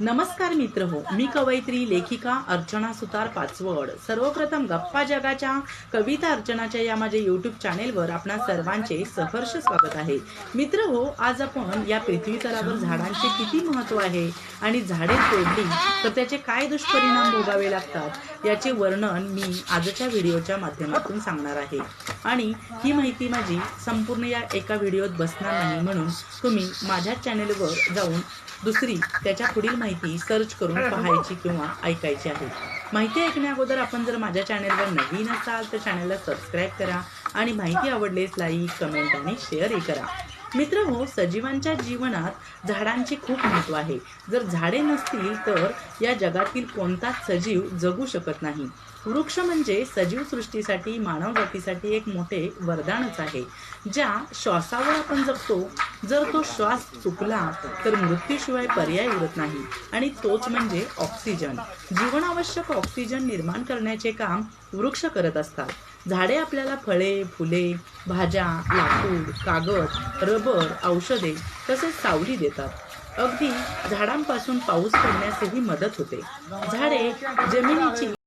नमस्कार मित्र हो मी कवयित्री लेखिका अर्चना सुतार पाचवड. सर्वप्रथम गप्पा जगाच्या कविता अर्चनाच्या या माझ्या यूट्यूब चॅनेलवर आपणा सर्वांचे सहर्ष स्वागत आहे. मित्र हो आज आपण या पृथ्वी तलावर झाडांचे किती महत्त्व आहे आणि झाडे तोडली तर त्याचे काय दुष्परिणाम भोगावे लागतात? याचे वर्णन मी आजच्या व्हिडिओच्या माध्यमातून सांगणार आहे. आणि ही माहिती माझी संपूर्ण या एका व्हिडिओत बसणार नाही म्हणून तुम्ही माझ्या चॅनेलवर जाऊन दुसरी त्याच्या पुढील माहिती सर्च करून पाहायची किंवा ऐकायची आहे. माहिती ऐकण्या अगोदर आपण जर माझ्या चॅनेलवर नवीन असाल तर चॅनेलला सबस्क्राईब करा आणि माहिती आवडलेस लाईक कमेंट आणि शेअरही करा. मित्र हो सजीवांच्या जीवनात झाडांचे खूप महत्त्व आहे. जर झाडे नसतील तर या जगातील कोणताच सजीव जगू शकत नाही. वृक्ष म्हणजे सजीव सृष्टीसाठी मानव एक मोठे वरदानच आहे ज्या श्वासावर आपण जगतो. जर तो श्वास चुकला तर मृत्यूशिवाय पर्याय उरत नाही आणि तोच म्हणजे ऑक्सिजन. जीवनावश्यक ऑक्सिजन निर्माण करण्याचे काम वृक्ष करत असतात. झाडे आपल्याला फळे फुले भाज्या लाकूड कागद रबर औषधे तसेच सावली देतात. अगदी झाडांपासून पाऊस पडण्यासही मदत होते. झाडे जमिनीची